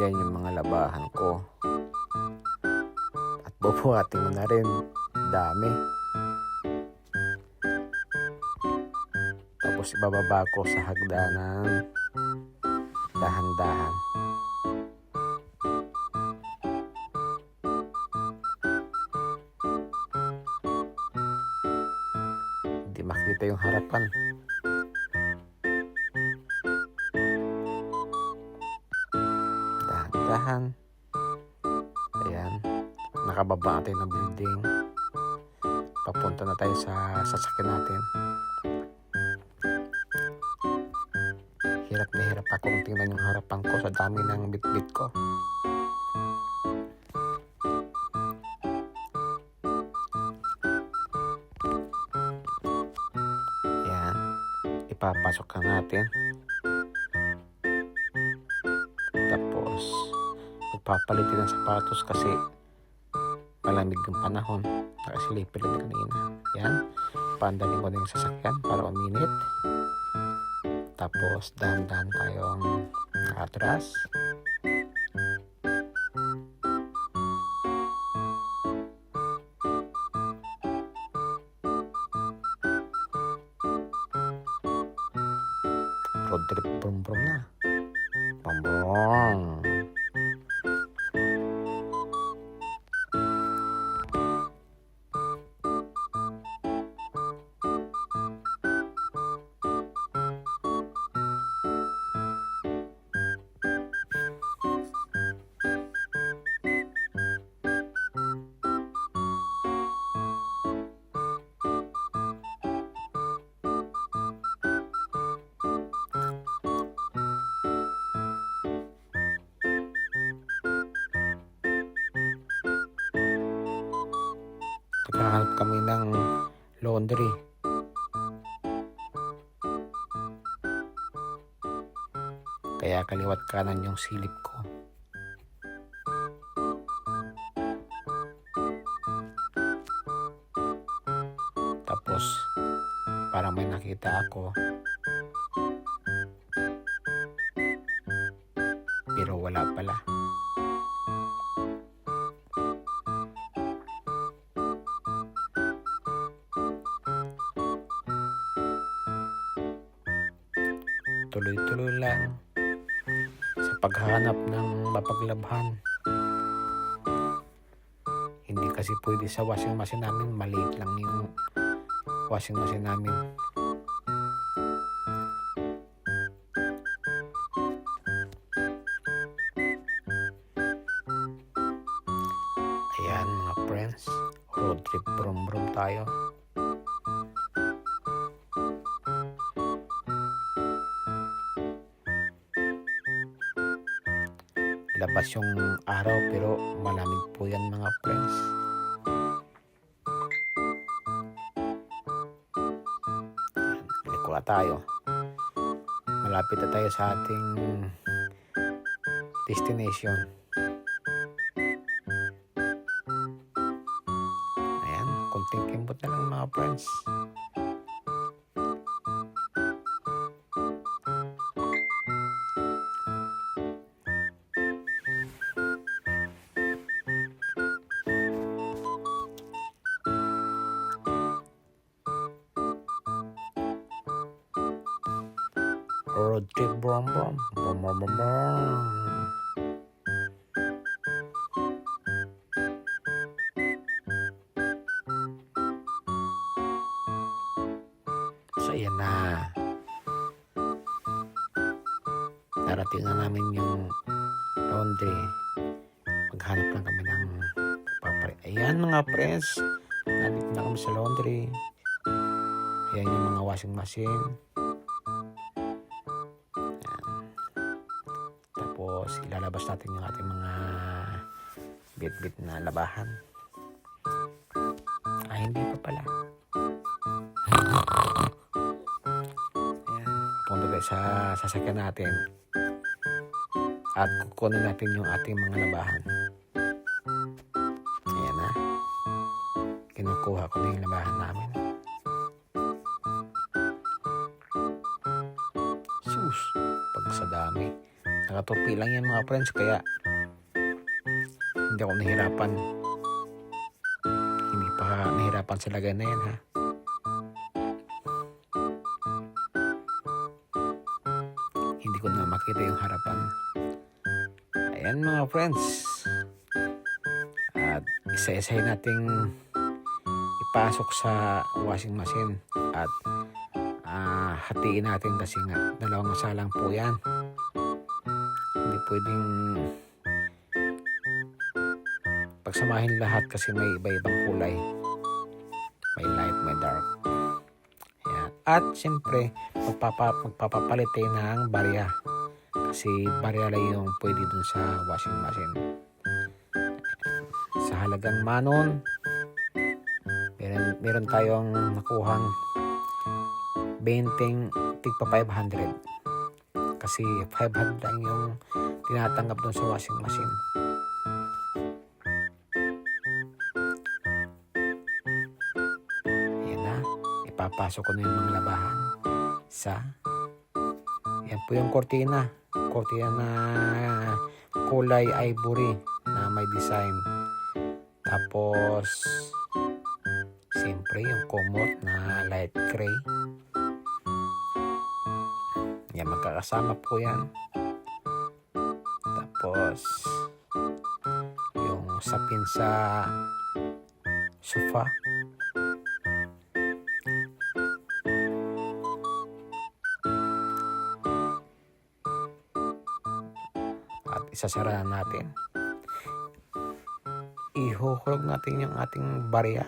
Yan yung mga labahan ko. At bubuhatin mo na rin. Dami. Tapos ibababa ko sa hagdanan. Dahan-dahan. Hindi makita yung harapan. Dahan-dahan. Ayan. Nakababa tayo ng building. Papunta na tayo sa sasakyan natin. Hirap na hirap akong tingnan yung harapan ko sa dami ng bitbit ko. Ayan. Ipapasok ka natin. Magpapalitin ng sapatos kasi malamig yung panahon. Nakasilipin lang kanina. Yan. Pandalin ko na yung sasakyan para uminit. Tapos, dahan-dahan tayong atras. Kami ng laundry. Kaya kaliwat kanan yung silip ko. Tapos, parang may nakita ako. Pero wala pala. Sa paghahanap ng mapaglabhan. Hindi kasi pwede sa washing machine namin, maliit lang yung washing machine namin. Ayan mga friends, road trip brum brum tayo. Labas araw pero malamig po yan mga friends. Na tayo. Malapit na tayo sa ating destination. Ayan, kunting kimbot na lang mga friends. Road trip brum brum. Brum brum brum brum. So, ayan na. Narating na namin yung laundry. Maghanap lang kami ng papare. Ayan mga friends. Nandito na kami sa laundry. Ayan yung mga washing machine. Natin yung ating mga bit-bit na labahan. Ah, hindi pa pala. Ayan, punta tayo sa sasakyan natin. At kukunin natin yung ating mga labahan. Ayan na. Kinukuha ko na yung labahan namin. Sus, pag sa dami. Nakatupi lang yan mga friends kaya hindi ako nahirapan. Hindi pa nahirapan sa lagay na ha. Hindi ko na makita yung harapan. Ayan mga friends. At isa-isahin nating ipasok sa washing machine at ah, hatiin natin kasi nga dalawang salang po yan. Hindi pwedeng pagsamahin lahat kasi may iba-ibang kulay. May light, may dark. Ayan. At siyempre, magpapa, magpapapalit ng barya. Kasi barya lang yung pwede dun sa washing machine. Sa halagang manon, meron, meron tayong nakuhang 20 tigpa 500. Kasi 500 lang yung tinatanggap dun sa washing machine. Ayan na. Ipapasok ko na yung mga labahan sa yan po yung kortina. Kortina na kulay ivory na may design. Tapos siyempre yung kumot na light gray. Magkakasama po yan. Tapos yung sapin sa sofa. At isasara natin. Ihuhulog natin yung ating barya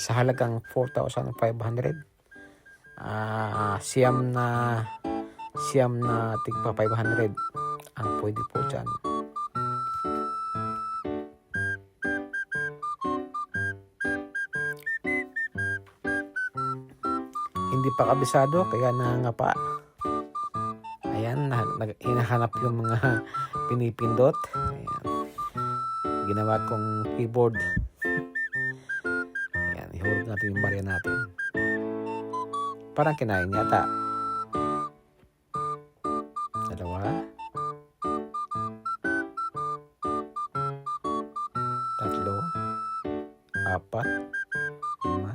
sa halagang 4,500. Ah, siyam na siyam na tigpa 500 ang pwede po dyan. Hindi pa kabisado kaya nangangapa. Ayan, hinahanap yung mga pinipindot. Ayan. Ginawa kong keyboard. Ayan, ihulog natin yung barya natin. Parang kinain yata. Apat. Lima.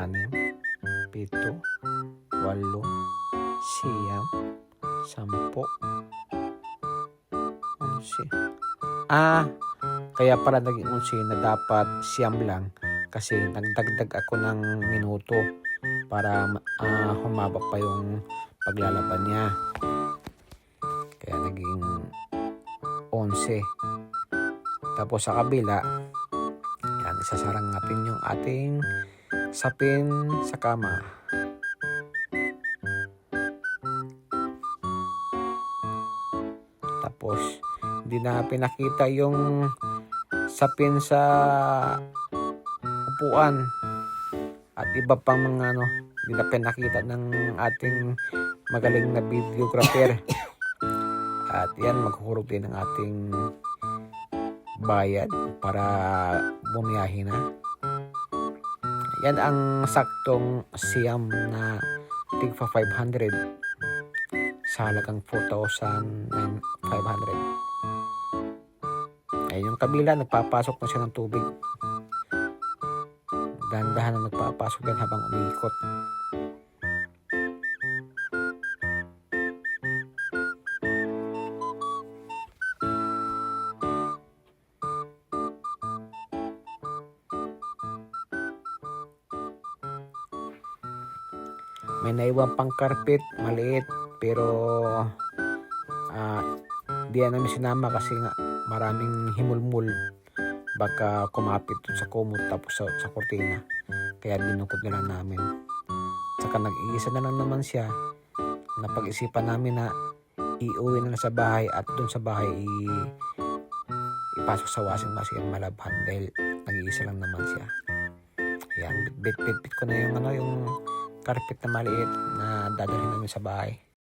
Anim. Pito. Walo. Siyam. Sampo. Onse. Ah, kaya pala naging onse na dapat siyam lang kasi nagdagdag ako ng minuto para ah, humaba pa yung paglalaban niya. Kaya naging 11. Tapos sa kabila, isasarang natin yung ating sapin sa kama. Tapos, hindi na pinakita yung sapin sa upuan at iba pang mga ano, hindi na pinakita ng ating magaling na videographer. At yan, maghuhulog din ng ating bayad para bumiyahin na. Yan ang saktong siyam na tigpa 500 sa halagang 4,500. Ay, yung kabila, nagpapasok na siya ng tubig. Dahan-dahan na nagpapasok yan habang umiikot. May naiwan pang carpet, maliit, pero ah di yan namin sinama kasi nga maraming himulmul. Baka kumapit sa kumot tapos sa, sa kortina. Kaya binukod na lang namin. Saka nag-iisa na lang naman siya. Napag-isipan namin na iuwi na lang sa bahay at dun sa bahay i ipasok sa washing machine malabhan dahil nag-iisa lang naman siya. Ayan, bit-bit-bit ko na yung ano, yung carpet na maliit na dadalhin namin sa bahay.